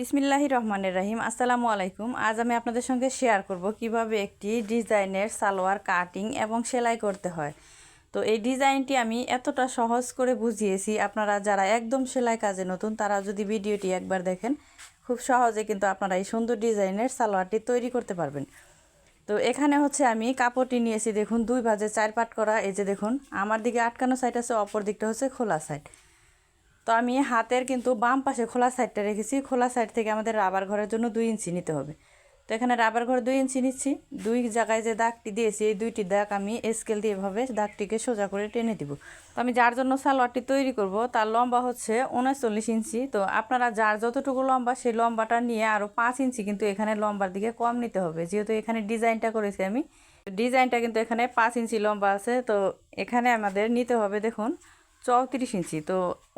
বিসমিল্লাহি রহমানের রাহিম। আসসালামু আলাইকুম। আজ আমি আপনাদের সঙ্গে শেয়ার করব কীভাবে একটি ডিজাইনের সালোয়ার কাটিং এবং সেলাই করতে হয়। তো এই ডিজাইনটি আমি এতটা সহজ করে বুঝিয়েছি। আপনারা যারা একদম সেলাই কাজে নতুন, তারা যদি ভিডিওটি একবার দেখেন, খুব সহজে কিন্তু আপনারা এই সুন্দর ডিজাইনের সালোয়ারটি তৈরি করতে পারবেন। তো এখানে হচ্ছে আমি কাপড়টি নিয়েছি, দেখুন, দুই ভাজে চার পাট করা। এই যে দেখুন, আমার দিকে আটকানো সাইড আছে, অপর দিকটা হচ্ছে খোলা সাইড তো আমি হাতের কিন্তু বাম পাশে খোলা সাইডটা রেখেছি। খোলা সাইড থেকে আমাদের রাবার ঘরের জন্য দুই ইঞ্চি নিতে হবে। তো এখানে রাবার ঘর দুই ইঞ্চি নিচ্ছি। দুই জায়গায় যে দাগটি দিয়েছি, এই দুইটি দাগ আমি স্কেল দিয়ে এভাবে দাগটিকে সোজা করে টেনে দিব। তো আমি যার জন্য সালোয়ারটি তৈরি করব, তার লম্বা হচ্ছে উনচল্লিশ ইঞ্চি। তো আপনারা যার যতটুকু লম্বা, সেই লম্বাটা নিয়ে আরও পাঁচ ইঞ্চি কিন্তু এখানে লম্বার দিকে কম নিতে হবে। যেহেতু এখানে ডিজাইনটা করেছি আমি ডিজাইনটা কিন্তু এখানে পাঁচ ইঞ্চি লম্বা আছে। তো এখানে আমাদের নিতে হবে, দেখুন চৌত্রিশ ইঞ্চি। তো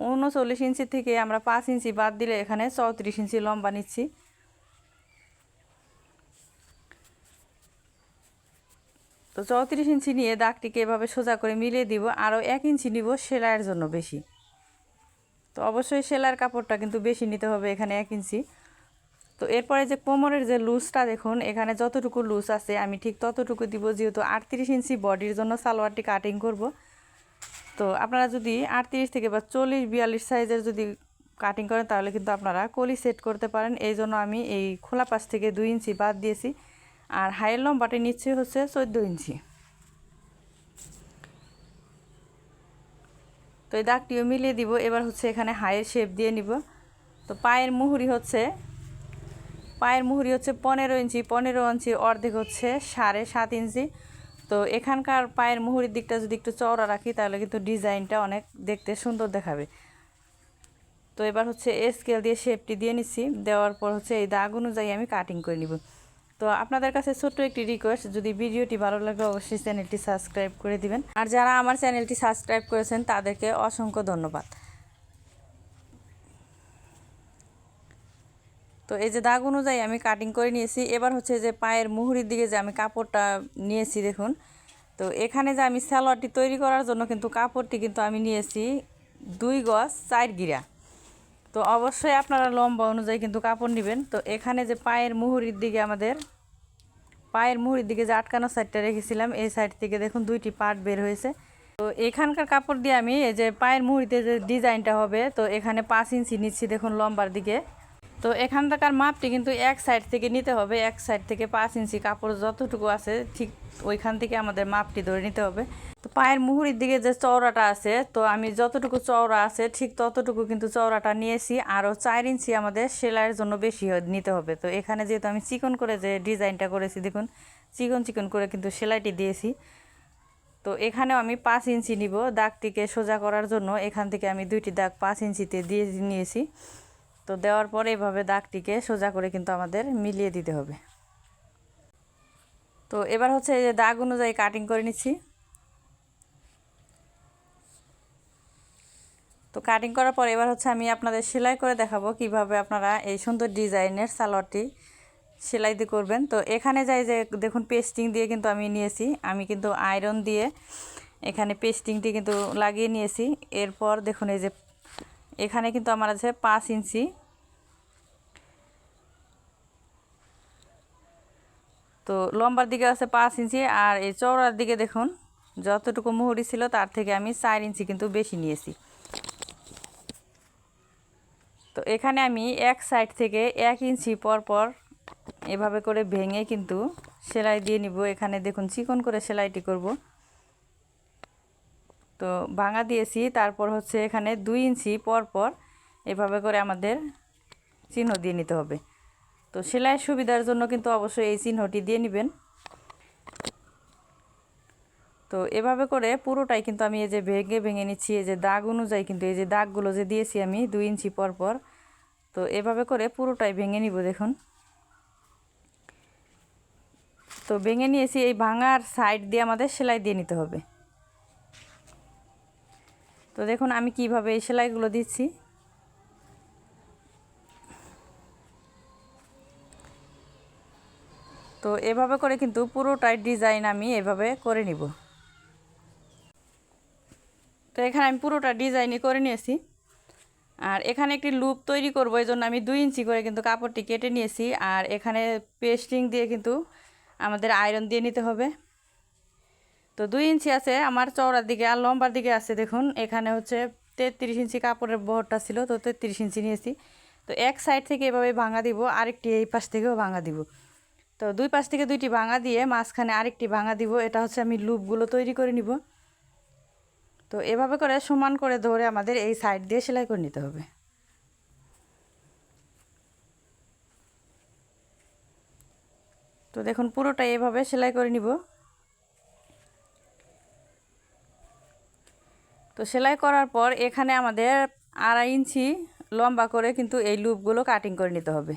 উনচল্লিশ ইঞ্চি থেকে আমরা পাঁচ ইঞ্চি বাদ দিলে এখানে চৌত্রিশ ইঞ্চি লম্বা নিচ্ছি। তো চৌত্রিশ ইঞ্চি নিয়ে দাগটিকে এভাবে সোজা করে মিলিয়ে দিব, আরও এক ইঞ্চি নিব সেলাইয়ের জন্য বেশি। তো অবশ্যই সেলাইয়ের কাপড়টা কিন্তু বেশি নিতে হবে এখানে এক ইঞ্চি। তো এরপরে যে কোমরের যে লুজটা দেখুন, এখানে যতটুকু লুজ আছে আমি ঠিক ততটুকু দিব, যেহেতু আটত্রিশ ইঞ্চি বডির জন্য সালোয়ারটি কাটিং করব। তো আপনারা যদি আটত্রিশ থেকে বা চল্লিশ, বিয়াল্লিশ সাইজের যদি কাটিং করেন, তাহলে কিন্তু আপনারা কলি সেট করতে পারেন। এই জন্য আমি এই খোলা পাশ থেকে দুই ইঞ্চি বাদ দিয়েছি। আর হাইয়ের লম্বাটি নিচ্ছে হচ্ছে চোদ্দ ইঞ্চি। তো এই দাগটিও মিলিয়ে দিব। এবার হচ্ছে এখানে হাইয়ের শেপ দিয়ে নিব। তো পায়ের মুহুরি হচ্ছে, পায়ের মুহুরি হচ্ছে পনেরো ইঞ্চি। পনেরো ইঞ্চি অর্ধেক হচ্ছে সাড়ে সাত ইঞ্চি। তো এখানকার পায়ের মুহুরির দিকটা যদি একটু চওড়া রাখি, তাহলে কিন্তু ডিজাইনটা অনেক দেখতে সুন্দর দেখাবে। তো এবার হচ্ছে স্কেল দিয়ে শেপটি দিয়ে নিচ্ছি। দেওয়ার পর হচ্ছে এই দাগ অনুযায়ী আমি কাটিং করে নিব। তো আপনাদের কাছে ছোট্ট একটি রিকোয়েস্ট যদি ভিডিওটি ভালো লাগে অবশ্যই চ্যানেলটি সাবস্ক্রাইব করে দিবেন। আর যারা আমার চ্যানেলটি সাবস্ক্রাইব করেছেন, তাদেরকে অসংখ্য ধন্যবাদ। তো এই যে দাগ অনুযায়ী আমি কাটিং করে নিয়েছি। এবার হচ্ছে যে পায়ের মুহুরির দিকে যে আমি কাপড়টা নিয়েছি দেখুন। তো এখানে যে আমি সালোয়ারটি তৈরি করার জন্য কিন্তু কাপড়টি কিন্তু আমি নিয়েছি দুই গজ চার গিরা। তো অবশ্যই আপনারা লম্বা অনুযায়ী কিন্তু কাপড় নেবেন। তো এখানে যে পায়ের মুহুরির দিকে আমাদের, পায়ের মুহুরির দিকে যে আটকানো সাইডটা রেখেছিলাম, এই সাইড থেকে দেখুন দুইটি পার্ট বের হয়েছে। তো এখানকার কাপড় দিয়ে আমি এই যে পায়ের মুহুরিতে যে ডিজাইনটা হবে, তো এখানে পাঁচ ইঞ্চি নিচ্ছি দেখুন লম্বার দিকে। তো এখান থাকার মাপটি কিন্তু এক সাইড থেকে নিতে হবে, এক সাইড থেকে পাঁচ ইঞ্চি কাপড় যতটুকু আছে ঠিক ওইখান থেকে আমাদের মাপটি ধরে নিতে হবে। তো পায়ের মুহুরির দিকে যে চওড়াটা আছে, তো আমি যতটুকু চওড়া আছে ঠিক ততটুকু কিন্তু চওড়াটা নিয়েছি। আরও চার ইঞ্চি আমাদের সেলাইয়ের জন্য বেশি নিতে হবে। তো এখানে যেহেতু আমি চিকন করে যে ডিজাইনটা করেছি, দেখুন, চিকন চিকন করে কিন্তু সেলাইটি দিয়েছি। তো এখানেও আমি পাঁচ ইঞ্চি নিব, দাগটিকে সোজা করার জন্য এখান থেকে আমি দুইটি দাগ পাঁচ ইঞ্চিতে দিয়ে নিয়েছি। তো দেওয়ার পরে এভাবে দাগটিকে সোজা করে কিন্তু আমাদের মিলিয়ে দিতে হবে। তো এবার হচ্ছে এই যে দাগ অনুযায়ী কাটিং করে নিচ্ছি। তো কাটিং করার পর এবার হচ্ছে আমি আপনাদের সেলাই করে দেখাবো কীভাবে আপনারা এই সুন্দর ডিজাইনের সালোয়ারটি সেলাই দিয়ে করবেন। তো এখানে যাই যে দেখুন পেস্টিং দিয়ে কিন্তু আমি নিয়েছি। আমি কিন্তু আয়রন দিয়ে এখানে পেস্টিংটি কিন্তু লাগিয়ে নিয়েছি। এরপর দেখুন এই যে এখানে কিন্তু আমার আছে পাঁচ ইঞ্চি। তো লম্বার দিকে আছে পাঁচ ইঞ্চি আর এই চওড়ার দিকে দেখুন, যতটুকু মুহুরি ছিল তার থেকে আমি চার ইঞ্চি কিন্তু বেশি নিয়েছি। তো এখানে আমি এক সাইড থেকে এক ইঞ্চি পর পর এভাবে করে ভেঙে কিন্তু সেলাই দিয়ে নিব। এখানে দেখুন চিকন করে সেলাইটি করব। তো ভাঙা দিয়েছি, তারপর হচ্ছে এখানে দুই ইঞ্চি পর পর এভাবে করে আমাদের চিহ্ন দিয়ে নিতে হবে। তো সেলাইয়ের সুবিধার জন্য কিন্তু অবশ্যই এই চিহ্নটি দিয়ে নেবেন। তো এভাবে করে পুরোটাই কিন্তু আমি এই যে ভেঙে ভেঙে নিচ্ছি, এই যে দাগ অনুযায়ী কিন্তু এই যে দাগগুলো যে দিয়েছি আমি দুই ইঞ্চি পর পর তো এভাবে করে পুরোটাই ভেঙে নিব দেখুন। তো ভেঙে নিয়েছি, এই ভাঙার সাইড দিয়ে আমাদের সেলাই দিয়ে নিতে হবে। তো দেখুন, আমি কীভাবে এই সেলাইগুলো দিচ্ছি। তো এভাবে করে কিন্তু পুরোটাই ডিজাইন আমি এভাবে করে নিব। তো এখানে আমি পুরোটা ডিজাইনই করে নিয়েছি। আর এখানে একটি লুপ তৈরি করব, এই জন্য আমি দুই ইঞ্চি করে কিন্তু কাপড়টি কেটে নিয়েছি। আর এখানে পেস্টিং দিয়ে কিন্তু আমাদের আয়রন দিয়ে নিতে হবে। তো দুই ইঞ্চি আছে, আমার চওড়ার দিকে আর লম্বার দিকে আছে, দেখুন। এখানে হচ্ছে তেত্রিশ ইঞ্চি কাপড়ের বহরটা ছিল, তো তেত্রিশ ইঞ্চি নিয়েছি। তো এক সাইড থেকে এভাবে ভাঙা দিব, আরেকটি এই পাশ থেকেও ভাঙা দিব। তো দুই পাশ থেকে দুইটি ভাঙা দিয়ে মাঝখানে আরেকটি ভাঙা দিব, এটা হচ্ছে আমি লুপগুলো তৈরি করে নিব। তো এভাবে করে সমান করে ধরে আমাদের এই সাইড দিয়ে সেলাই করে নিতে হবে। তো দেখুন, পুরোটা এভাবে সেলাই করে নিব। তো সেলাই করার পর এখানে আমাদের আড়াই ইঞ্চি লম্বা করে কিন্তু এই লুপগুলো কাটিং করে নিতে হবে।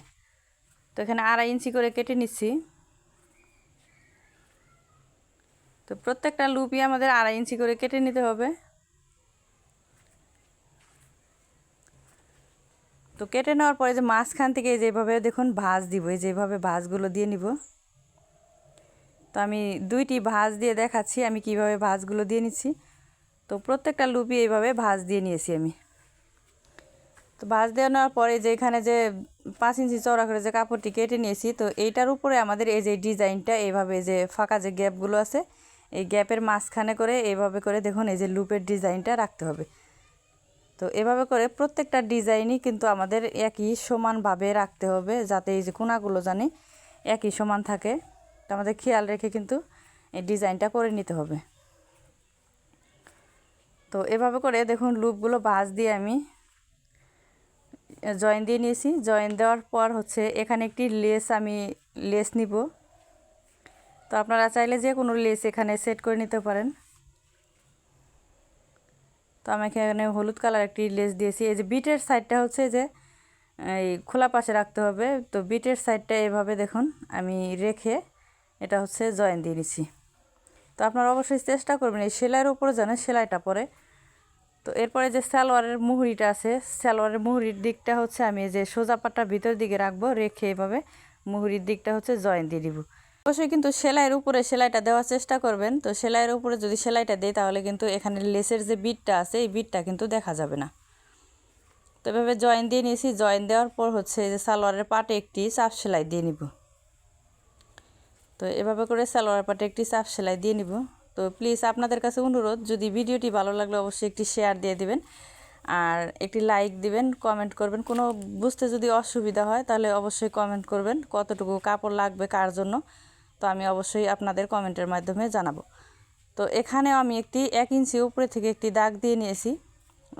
তো এখানে আড়াই ইঞ্চি করে কেটে নিচ্ছি। তো প্রত্যেকটা লুপই আমাদের আড়াই ইঞ্চি করে কেটে নিতে হবে। তো কেটে নেওয়ার পরে যে মাঝখান থেকে যেভাবে দেখুন ভাঁজ দিব, এই যেভাবে ভাঁজগুলো দিয়ে নিব। তো আমি দুইটি ভাঁজ দিয়ে দেখাচ্ছি আমি কীভাবে ভাঁজগুলো দিয়ে নিচ্ছি। তো প্রত্যেকটা লুপি এইভাবে ভাঁজ দিয়ে নিয়েছি আমি। তো ভাঁজ দিয়ে নেওয়ার পরে যে এখানে যে পাঁচ ইঞ্চি চড়া করে যে কাপড়টি কেটে নিয়েছি, তো এইটার উপরে আমাদের এই যে ডিজাইনটা, এইভাবে যে ফাঁকা যে গ্যাপগুলো আছে, এই গ্যাপের মাঝখানে করে এইভাবে করে দেখুন, এই যে লুপের ডিজাইনটা রাখতে হবে। তো এভাবে করে প্রত্যেকটা ডিজাইনই কিন্তু আমাদের একই সমানভাবে রাখতে হবে, যাতে এই যে কোনাগুলো জানি একই সমান থাকে। তো আমাদের খেয়াল রেখে কিন্তু এই ডিজাইনটা করে নিতে হবে। তো এভাবে করে দেখুন লুপগুলো ভাঁজ দিয়ে আমি জয়েন দিয়ে নিয়েছি। জয়েন দেওয়ার পর হচ্ছে এখানে একটি লেস আমি লেস নিব। তো আপনারা চাইলে যে কোনো লেস এখানে সেট করে নিতে পারেন। তো আমি এখানে হলুদ কালার একটি লেস দিয়েছি। এই যে বিটের সাইডটা হচ্ছে যে এই খোলা পাশে রাখতে হবে। তো বিটের সাইডটা এভাবে দেখুন, আমি রেখে এটা হচ্ছে জয়েন দিয়ে নিচ্ছি। তো আপনারা অবশ্যই চেষ্টা করবেন এই সেলাইয়ের উপরে যেন সেলাইটা পরে। তো এরপরে যে সালোয়ারের মুহুরিটা আছে, সালোয়ারের মুহুরির দিকটা হচ্ছে আমি যে সোজা পাটটা ভিতর দিকে রাখব, রেখে এভাবে মুহুরির দিকটা হচ্ছে জয়েন দিয়ে দিব। অবশ্যই কিন্তু সেলাইয়ের উপরে সেলাইটা দেওয়ার চেষ্টা করবেন। তো সেলাইয়ের উপরে যদি সেলাইটা দেয় তাহলে কিন্তু এখানে লেসের যে বিটটা আছে, এই বিটটা কিন্তু দেখা যাবে না। তো এভাবে জয়েন দিয়ে নিয়েছি। জয়েন দেওয়ার পর হচ্ছে যে সালোয়ারের পাটে একটি চাপ সেলাই দিয়ে নিব। তো এভাবে করে সালোয়ার পাটে একটি চাপ সেলাই দিয়ে নিব। তো প্লিজ আপনাদের কাছে অনুরোধ, যদি ভিডিওটি ভালো লাগলে অবশ্যই একটি শেয়ার দিয়ে দিবেন। আর একটি লাইক দিবেন কমেন্ট করবেন। কোনো বুঝতে যদি অসুবিধা হয় তাহলে অবশ্যই কমেন্ট করবেন, কতটুকু কাপড় লাগবে কার জন্য। তো আমি অবশ্যই আপনাদের কমেন্টের মাধ্যমে জানাব। তো এখানে আমি একটি এক ইঞ্চি উপরে থেকে একটি দাগ দিয়ে নিয়েছি।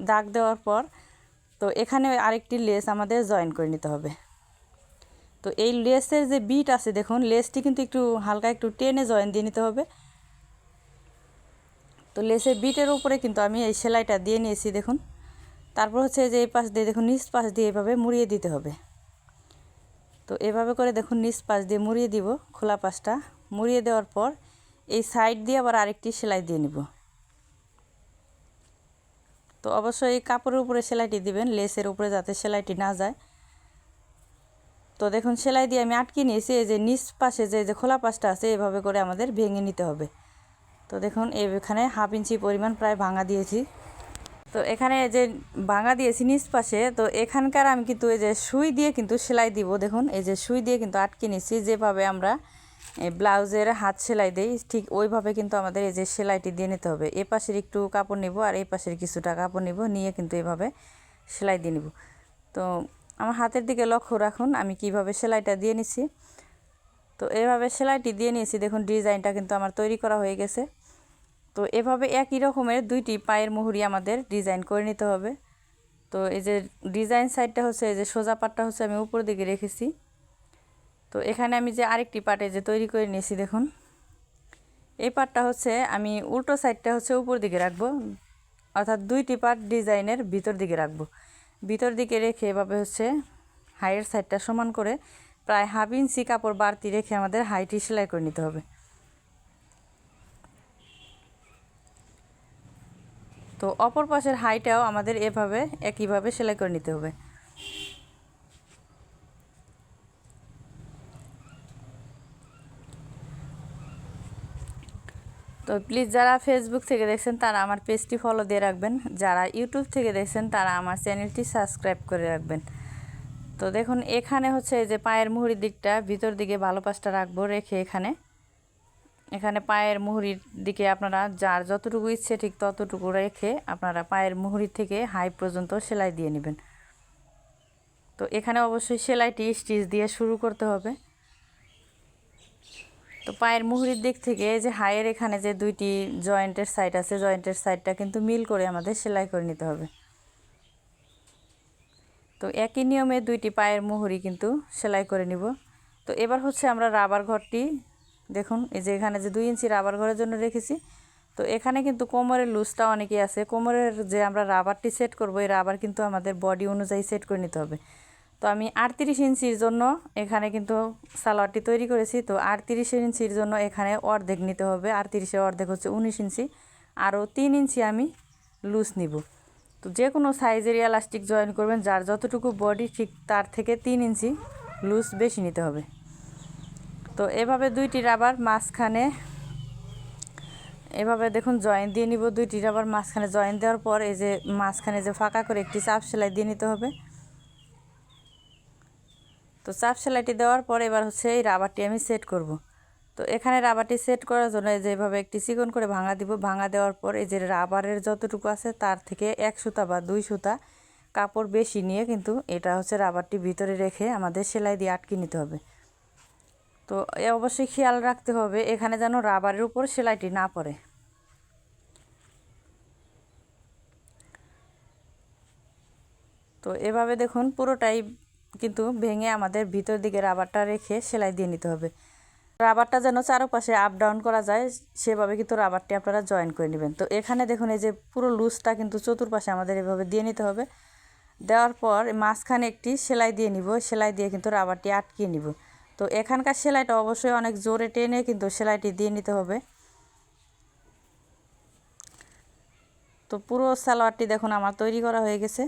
দাগ দেওয়ার পর তো এখানে আরেকটি লেস আমাদের জয়েন করে নিতে হবে। তো এই লেসের যে বিট আছে, দেখুন, লেসটি কিন্তু একটু হালকা একটু টেনে জয়েন দিয়ে নিতে হবে। তো লেসের বিটের উপরে কিন্তু আমি এই সেলাইটা দিয়ে নিয়েছি, দেখুন। তারপর হচ্ছে যে এই পাশ দিয়ে, দেখুন, নিচ পাশ দিয়ে এভাবে মুড়িয়ে দিতে হবে। তো এভাবে করে, দেখুন, নিচ পাশ দিয়ে মুড়িয়ে দিব খোলা পাশটা। মুড়িয়ে দেওয়ার পর এই সাইড দিয়ে আবার আরেকটি সেলাই দিয়ে নিব। তো অবশ্যই এই কাপড়ের উপরে সেলাইটি দিবেন, লেসের উপরে যাতে সেলাইটি না যায়। তো দেখুন, সেলাই দিয়ে আমি আটকে নিয়েছি। এই যে নিচ পাশে যে যে খোলা পাশটা আছে, এভাবে করে আমাদের ভেঙে নিতে হবে। তো দেখুন, এখানে হাফ ইঞ্চি পরিমাণ প্রায় ভাঙা দিয়েছি। তো এখানে যে ভাঙা দিয়েছি নিচ পাশে, তো এখানকার আমি কিন্তু এই যে সুই দিয়ে কিন্তু সেলাই দিব। দেখুন, এই যে সুই দিয়ে কিন্তু আটকে নিয়েছি। যেভাবে আমরা এই ব্লাউজের হাত সেলাই দিই, ঠিক ওইভাবে কিন্তু আমাদের এই যে সেলাইটি দিয়ে নিতে হবে। এ পাশের একটু কাপড় নিব আর এই পাশের কিছুটা কাপড় নিব, নিয়ে কিন্তু এভাবে সেলাই দিয়ে নিব। তো আমার হাতের দিকে লক্ষ্য রাখুন, আমি কীভাবে সেলাইটা দিয়ে নিছি। তো এভাবে সেলাইটি দিয়ে নিয়েছি, দেখুন ডিজাইনটা কিন্তু আমার তৈরি করা হয়ে গেছে। তো এভাবে একই রকমের দুইটি পায়ের মুহুরি আমাদের ডিজাইন করে নিতে হবে। তো এই যে ডিজাইন সাইডটা হচ্ছে, এই যে সোজা পাটটা হচ্ছে আমি উপর দিকে রেখেছি। তো এখানে আমি যে আরেকটি পাটে যে তৈরি করে নিয়েছি, দেখুন। এই পাটটা হচ্ছে, আমি উল্টো সাইডটা হচ্ছে উপর দিকে রাখব, অর্থাৎ দুইটি পাট ডিজাইনের ভিতর দিকে রাখব। ভিতর দিকে রেখে এভাবে হচ্ছে হাইয়ের সাইডটা সমান করে প্রায় হাফ ইঞ্চি কাপড় বাড়তি রেখে আমাদের হাইটি সেলাই করে নিতে হবে। তো অপর পাশের হাইটাও আমাদের এভাবে, একইভাবে সেলাই করে নিতে হবে। তো প্লিজ যারা ফেসবুক থেকে দেখছেন, তারা আমার পেজটি ফলো দিয়ে রাখবেন। যারা ইউটিউব থেকে দেখছেন, তারা আমার চ্যানেলটি সাবস্ক্রাইব করে রাখবেন। তো দেখুন, এখানে হচ্ছে যে পায়ের মুহুরির দিকটা, ভিতর দিকে ভালো পাশটা রাখব রেখে এখানে। এখানে পায়ের মুহুরির দিকে আপনারা যার যতটুকু ইচ্ছে ঠিক ততটুকু রেখে আপনারা পায়ের মুহুরি থেকে হাই পর্যন্ত সেলাই দিয়ে নেবেন। তো এখানে অবশ্যই সেলাইটি স্টিচ দিয়ে শুরু করতে হবে। তো পায়ের মুহুরির দিক থেকে যে হায়ের এখানে যে দুইটি জয়েন্টের সাইড আছে, জয়েন্টের সাইডটা কিন্তু মিল করে আমাদের সেলাই করে নিতে হবে। তো একই নিয়মে দুইটি পায়ের মুহুরি কিন্তু সেলাই করে নিব। তো এবার হচ্ছে আমরা রাবার ঘরটি, দেখুন, এই যে এখানে যে দুই ইঞ্চি রাবার ঘরের জন্য রেখেছি। তো এখানে কিন্তু কোমরের লুজটা অনেকেই আছে। কোমরের যে আমরা রাবারটি সেট করব, এই রাবার কিন্তু আমাদের বডি অনুযায়ী সেট করে নিতে হবে। তো আমি আটত্রিশ ইঞ্চির জন্য এখানে কিন্তু সালোয়ারটি তৈরি করেছি। তো আটত্রিশ ইঞ্চির জন্য এখানে অর্ধেক নিতে হবে। আটত্রিশের অর্ধেক হচ্ছে উনিশ ইঞ্চি। আরও তিন ইঞ্চি আমি লুজ নিব। তো যে কোনো সাইজের ইলাস্টিক জয়েন করবেন, যার যতটুকু বডি, ঠিক তার থেকে তিন ইঞ্চি লুজ বেশি নিতে হবে। তো এভাবে দুইটি রাবার মাঝখানে, এভাবে দেখুন জয়েন দিয়ে নিব। দুইটি রাবার মাঝখানে জয়েন দেওয়ার পর এই যে মাঝখানে যে ফাঁকা করে একটি চাপ সেলাই দিয়ে নিতে হবে। তো চাপ সেলাইটি দেওয়ার পর এবার হচ্ছে এই রাবারটি আমি সেট করব। তো এখানে রাবারটি সেট করার জন্য এই যেভাবে একটি চিকন করে ভাঙা দিব, ভাঙা দেওয়ার পর এই যে রাবারের যতটুকু আছে তার থেকে এক সুতা বা দুই সুতা কাপড় বেশি নিয়ে কিন্তু এটা হচ্ছে রাবারটি ভিতরে রেখে আমাদের সেলাই দিয়ে আটকে নিতে হবে। তো এ অবশ্যই খেয়াল রাখতে হবে, এখানে যেন রাবারের উপর সেলাইটি না পড়ে। তো এভাবে দেখুন পুরোটাই কিন্তু ভেঙে আমাদের ভিতর দিকে রাবারটা রেখে সেলাই দিয়ে নিতে হবে। রাবারটা যেন চারপাশে আপ ডাউন করা যায়, সেভাবে কিন্তু রাবারটি আপনারা জয়েন করে নেবেন। তো এখানে দেখুন, এই যে পুরো লুজটা কিন্তু চতুর্পাশে আমাদের এভাবে দিয়ে নিতে হবে। দেওয়ার পর মাঝখানে একটি সেলাই দিয়ে নিব, সেলাই দিয়ে কিন্তু রাবারটি আটকিয়ে নিব। তো এখানকার সেলাইটা অবশ্যই অনেক জোরে টেনে কিন্তু সেলাইটি দিয়ে নিতে হবে। তো পুরো সালোয়ারটি দেখুন, আমার তৈরি করা হয়ে গেছে।